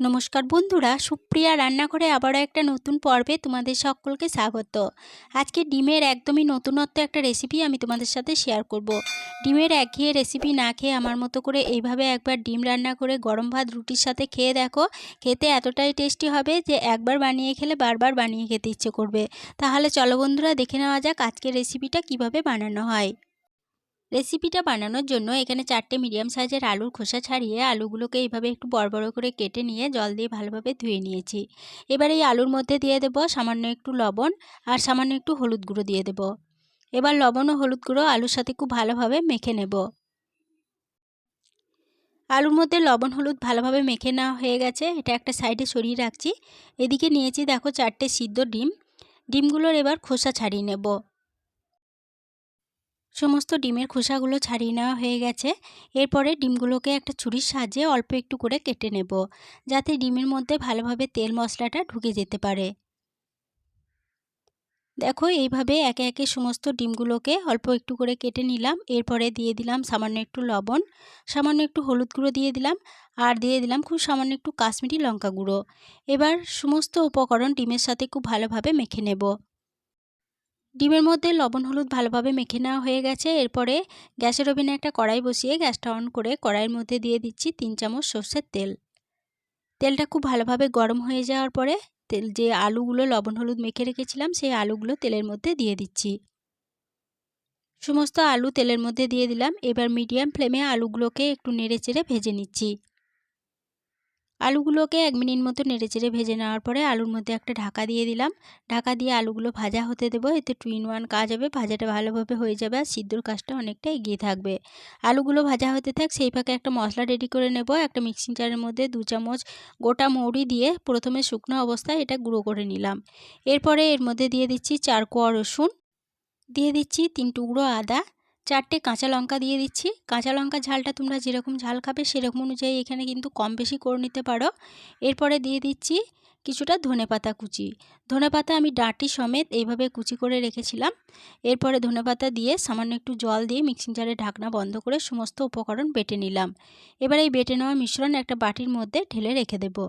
নমস্কার বন্ধুরা, সুপ্রিয়া রান্নাঘরে আবারও একটা নতুন পর্বে তোমাদের সকলকে স্বাগত। আজকে ডিমের একদমই নতুনত্ব একটা রেসিপি আমি তোমাদের সাথে শেয়ার করব। ডিমের একঘেয়ে রেসিপি না খেয়ে আমার মতো করে এইভাবে একবার ডিম রান্না করে গরম ভাত, রুটির সাথে খেয়ে দেখো, খেতে এতটাই টেস্টি হবে যে একবার বানিয়ে খেলে বারবার বানিয়ে খেতে ইচ্ছে করবে। তাহলে চলো বন্ধুরা, দেখে নেওয়া যাক আজকের রেসিপিটা কীভাবে বানানো হয়। রেসিপিটা বানানোর জন্য এখানে চারটে মিডিয়াম সাইজের আলুর খোসা ছাড়িয়ে আলুগুলোকে এইভাবে একটু বড় বড় করে কেটে নিয়ে জল দিয়ে ভালোভাবে ধুয়ে নিয়েছি। এবার এই আলুর মধ্যে দিয়ে দেব সামান্য একটু লবণ আর সামান্য একটু হলুদ গুঁড়ো দিয়ে দেব। এবার লবণ ও হলুদ গুঁড়ো আলুর সাথে খুব ভালোভাবে মেখে নেব। আলুর মধ্যে লবণ হলুদ ভালোভাবে মেখে নেওয়া হয়ে গেছে, এটা একটা সাইডে সরিয়ে রাখছি। এদিকে নিয়েছি দেখো চারটে সিদ্ধ ডিম। ডিমগুলোর এবার খোসা ছাড়িয়ে নেব। সমস্ত ডিমের খোসাগুলো ছাড়িয়ে নেওয়া হয়ে গেছে। এরপরে ডিমগুলোকে একটা ছুরির সাহায্যে অল্প একটু করে কেটে নেব, যাতে ডিমের মধ্যে ভালোভাবে তেল মশলাটা ঢুকে যেতে পারে। দেখো, এইভাবে একে একে সমস্ত ডিমগুলোকে অল্প একটু করে কেটে নিলাম। এরপরে দিয়ে দিলাম সামান্য একটু লবণ, সামান্য একটু হলুদ গুঁড়ো দিয়ে দিলাম আর দিয়ে দিলাম খুব সামান্য একটু কাশ্মীরি লঙ্কা গুঁড়ো। এবার সমস্ত উপকরণ ডিমের সাথে খুব ভালোভাবে মেখে নেব। ডিমের মধ্যে লবণ, হলুদ ভালোভাবে মেখে নেওয়া হয়ে গেছে। এরপরে গ্যাসের ওভেনে একটা কড়াই বসিয়ে গ্যাসটা অন করে কড়াইয়ের মধ্যে দিয়ে দিচ্ছি তিন চামচ সর্ষের তেল। তেলটা খুব ভালোভাবে গরম হয়ে যাওয়ার পরে তেল, যে আলুগুলো লবণ, হলুদ মেখে রেখেছিলাম, সেই আলুগুলো তেলের মধ্যে দিয়ে দিচ্ছি। সমস্ত আলু তেলের মধ্যে দিয়ে দিলাম। এবার মিডিয়াম ফ্লেমে আলুগুলোকে একটু নেড়ে চেড়ে ভেজে নিচ্ছি। আলুগুলোকে এক মিনিট মতো নেড়েচেড়ে ভেজে নেওয়ার পরে আলুর মধ্যে একটা ঢাকা দিয়ে দিলাম। ঢাকা দিয়ে আলুগুলো ভাজা হতে দেবো। এতে টু ইন ওয়ান কাজ হবে। ভাজাটা ভালোভাবে হয়ে যাবে আর সিদ্ধর কাজটা অনেকটা এগিয়ে থাকবে। আলুগুলো ভাজা হতে থাক, সেই ফাঁকে একটা মশলা রেডি করে নেব। একটা মিক্সিং জারের মধ্যে দু চামচ গোটা মৌরি দিয়ে প্রথমে শুকনো অবস্থায় এটা গুঁড়ো করে নিলাম। এরপরে এর মধ্যে দিয়ে দিচ্ছি চার কোয়া রসুন। দিয়ে দিচ্ছি তিন টুকরো আদা। চারটে কাঁচা লঙ্কা দিয়ে দিচ্ছি। কাঁচা লঙ্কা ঝালটা তোমরা যেরকম ঝাল খাবে সেরকম অনুযায়ী এখানে কিন্তু কম বেশি করে নিতে পারো। এরপরে দিয়ে দিচ্ছি কিছুটা ধনে পাতা কুচি। ধনে পাতা আমি ডাঁটি সমেত এইভাবে কুচি করে রেখেছিলাম। এরপরে ধনে পাতা দিয়ে সামান্য একটু জল দিয়ে মিক্সিং জারে ঢাকনা বন্ধ করে সমস্ত উপকরণ বেটে নিলাম। এবার এই বেটে নেওয়া মিশ্রণ একটা বাটির মধ্যে ঢেলে রেখে দেবো।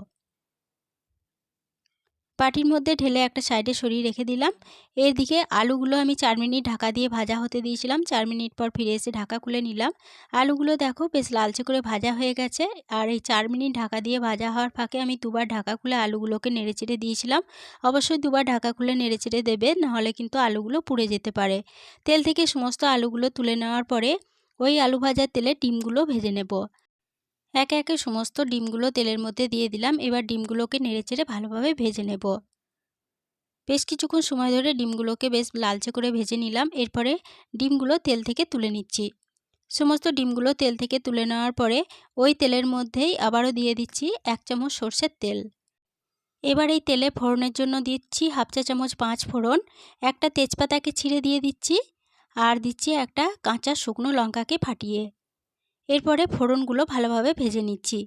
বাটির মধ্যে ঢেলে একটা সাইডে সরিয়ে রেখে দিলাম। এর দিকে আলুগুলো আমি চার মিনিট ঢাকা দিয়ে ভাজা হতে দিয়েছিলাম। চার মিনিট পর ফিরে এসে ঢাকা খুলে নিলাম। আলুগুলো দেখো বেশ লালচে করে ভাজা হয়ে গেছে। আর এই চার মিনিট ঢাকা দিয়ে ভাজা হওয়ার ফাঁকে আমি দুবার ঢাকা খুলে আলুগুলোকে নেড়েচেড়ে দিয়েছিলাম। অবশ্যই দুবার ঢাকা খুলে নেড়েচেড়ে দেবে, নাহলে কিন্তু আলুগুলো পুড়ে যেতে পারে। তেল থেকে সমস্ত আলুগুলো তুলে নেওয়ার পরে ওই আলু ভাজার তেলে ডিমগুলো ভেজে নেব। একে একে সমস্ত ডিমগুলো তেলের মধ্যে দিয়ে দিলাম। এবার ডিমগুলোকে নেড়েচেড়ে ভালোভাবে ভেজে নেব। বেশ কিছুক্ষণ সময় ধরে ডিমগুলোকে বেশ লালচে করে ভেজে নিলাম। এরপরে ডিমগুলো তেল থেকে তুলে নিচ্ছি। সমস্ত ডিমগুলো তেল থেকে তুলে নেওয়ার পরে ওই তেলের মধ্যেই আবারও দিয়ে দিচ্ছি এক চামচ সর্ষের তেল। এবার এই তেলে ফোড়নের জন্য দিচ্ছি হাফ চা চামচ পাঁচ ফোড়ন, একটা তেজপাতাকে ছিঁড়ে দিয়ে দিচ্ছি, আর দিচ্ছি একটা কাঁচা শুকনো লঙ্কাকে ফাটিয়ে। এরপরে ফোড়নগুলো ভালোভাবে ভেজে নিচ্ছি।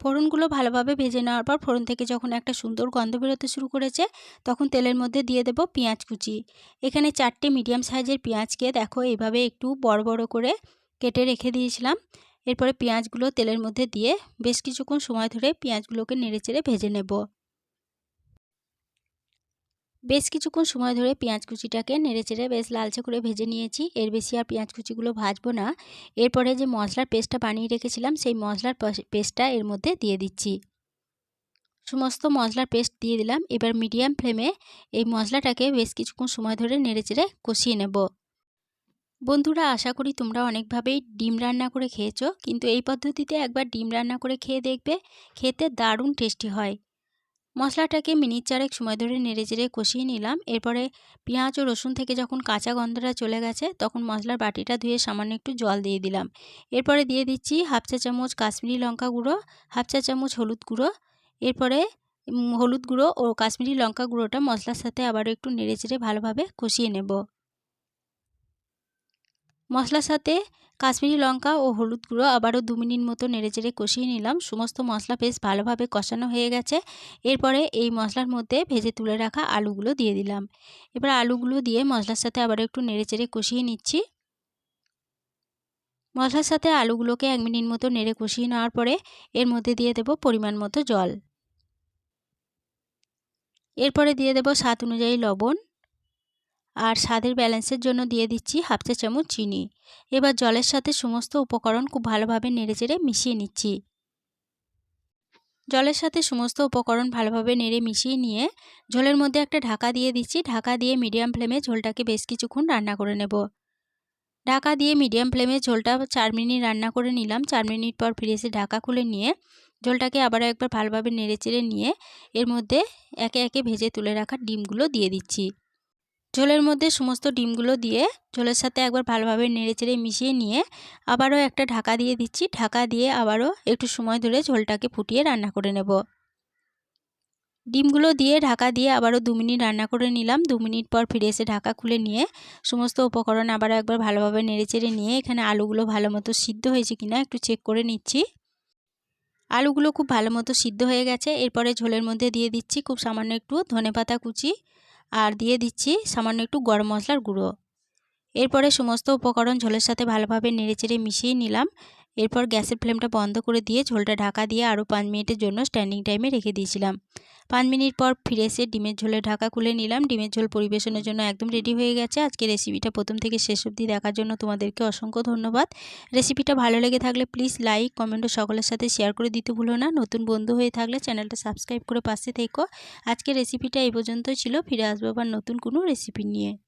ফোড়নগুলো ভালোভাবে ভেজে নেওয়ার পর ফোড়ন থেকে যখন একটা সুন্দর গন্ধ বেরোতে শুরু করেছে, তখন তেলের মধ্যে দিয়ে দেব পেঁয়াজ কুচি। এখানে চারটে মিডিয়াম সাইজের পেঁয়াজকে দেখো এইভাবে একটু বড় বড় করে কেটে রেখে দিয়েছিলাম। এরপরে পেঁয়াজগুলো তেলের মধ্যে দিয়ে বেশ কিছুক্ষণ সময় ধরে পেঁয়াজগুলোকে নেড়েচেড়ে ভেজে নেব। বেশ কিছুক্ষণ সময় ধরে পেঁয়াজ কুচিটাকে নেড়েচেড়ে বেশ লালচে করে ভেজে নিয়েছি। এর বেশি আর পেঁয়াজ কুচিগুলো ভাজবো না। এরপরে যে মশলার পেস্টটা বানিয়ে রেখেছিলাম, সেই মশলার পেস্টটা এর মধ্যে দিয়ে দিচ্ছি। সমস্ত মশলার পেস্ট দিয়ে দিলাম। এবার মিডিয়াম ফ্লেমে এই মশলাটাকে বেশ কিছুক্ষণ সময় ধরে নেড়েচেড়ে কষিয়ে নেব। বন্ধুরা, আশা করি তোমরা অনেকভাবেই ডিম রান্না করে খেয়েছো। কিন্তু এই পদ্ধতিতে একবার ডিম রান্না করে খেয়ে দেখবে, খেতে দারুণ টেস্টি হয়। মশলাটাকে মিনিট চারেক সময় ধরে নেড়ে চেড়ে কষিয়ে নিলাম। এরপরে পেঁয়াজ ও রসুন থেকে যখন কাঁচা গন্ধটা চলে গেছে, তখন মশলার বাটিটা ধুয়ে সামান্য একটু জল দিয়ে দিলাম। এরপরে দিয়ে দিচ্ছি হাফ চা চামচ কাশ্মীরি লঙ্কা গুঁড়ো, হাফ চা চামচ হলুদ গুঁড়ো। এরপরে হলুদ গুঁড়ো ও কাশ্মীরি লঙ্কা গুঁড়োটা মশলার সাথে আবার একটু নেড়ে চেড়ে ভালোভাবে কষিয়ে নেব। মশলার সাথে কাশ্মীরি লঙ্কা ও হলুদ গুঁড়ো আবারও দু মিনিট মতো নেড়েচেড়ে কষিয়ে নিলাম। সমস্ত মশলা বেশ ভালোভাবে কষানো হয়ে গেছে। এরপরে এই মশলার মধ্যে ভেজে তুলে রাখা আলুগুলো দিয়ে দিলাম। এবার আলুগুলো দিয়ে মশলার সাথে আবার একটু নেড়েচেড়ে কষিয়ে নিচ্ছি। মশলার সাথে আলুগুলোকে এক মিনিট মতো নেড়ে কষিয়ে নেওয়ার পরে এর মধ্যে দিয়ে দেব পরিমাণ মতো জল। এরপরে দিয়ে দেব স্বাদ অনুযায়ী লবণ। আর স্বাদের ব্যালেন্সের জন্য দিয়ে দিচ্ছি হাফ চা চামচ চিনি। এবার জলের সাথে সমস্ত উপকরণ খুব ভালোভাবে নেড়েচেড়ে মিশিয়ে নিচ্ছি। জলের সাথে সমস্ত উপকরণ ভালোভাবে নেড়ে মিশিয়ে নিয়ে ঝোলের মধ্যে একটা ঢাকা দিয়ে দিচ্ছি। ঢাকা দিয়ে মিডিয়াম ফ্লেমে ঝোলটাকে বেশ কিছুক্ষণ রান্না করে নেব। ঢাকা দিয়ে মিডিয়াম ফ্লেমে ঝোলটা চার মিনিট রান্না করে নিলাম। চার মিনিট পর ফিরে এসে ঢাকা খুলে নিয়ে ঝোলটাকে আবারও একবার ভালোভাবে নেড়েচেড়ে নিয়ে এর মধ্যে একে একে ভেজে তুলে রাখা ডিমগুলো দিয়ে দিচ্ছি। ঝোলের মধ্যে সমস্ত ডিমগুলো দিয়ে ঝোলের সাথে একবার ভালোভাবে নেড়েচেড়ে মিশিয়ে নিয়ে আবারও একটা ঢাকা দিয়ে দিচ্ছি। ঢাকা দিয়ে আবারও একটু সময় ধরে ঝোলটাকে ফুটিয়ে রান্না করে নেব। ডিমগুলো দিয়ে ঢাকা দিয়ে আবারও দু মিনিট রান্না করে নিলাম। দু মিনিট পর ফিরে এসে ঢাকা খুলে নিয়ে সমস্ত উপকরণ আবারও একবার ভালোভাবে নেড়েচেড়ে নিয়ে এখানে আলুগুলো ভালো মতো সিদ্ধ হয়েছে কিনা একটু চেক করে নিচ্ছি। আলুগুলো খুব ভালো মতো সিদ্ধ হয়ে গেছে। এরপরে ঝোলের মধ্যে দিয়ে দিচ্ছি খুব সামান্য একটু ধনেপাতা কুচি। আর দিয়ে দিচ্ছি সামান্য একটু গরম মশলার গুঁড়ো। এরপরে সমস্ত উপকরণ ঝোলের সাথে ভালোভাবে নেড়েচেড়ে মিশিয়ে নিলাম। এরপর গ্যাসের ফ্লেমটা বন্ধ করে দিয়ে ঝোলটা ঢাকা দিয়ে আরও পাঁচ মিনিটের জন্য স্ট্যান্ডিং টাইমে রেখে দিয়েছিলাম। পাঁচ মিনিট পর ফিরে এসে ডিমের ঝোলের ঢাকা খুলে নিলাম। ডিমের ঝোল পরিবেশনের জন্য একদম রেডি হয়ে গেছে। আজকে রেসিপিটা প্রথম থেকে শেষ অবধি দেখার জন্য তোমাদেরকে অসংখ্য ধন্যবাদ। রেসিপিটা ভালো লেগে থাকলে প্লিজ লাইক, কমেন্ট ও সকলের সাথে শেয়ার করে দিতে ভুলো না। নতুন বন্ধু হয়ে থাকলে চ্যানেলটা সাবস্ক্রাইব করে পাশে থেকো। আজকে রেসিপিটা এই পর্যন্তই ছিল। ফিরে আসব আবার নতুন কোনো রেসিপি নিয়ে।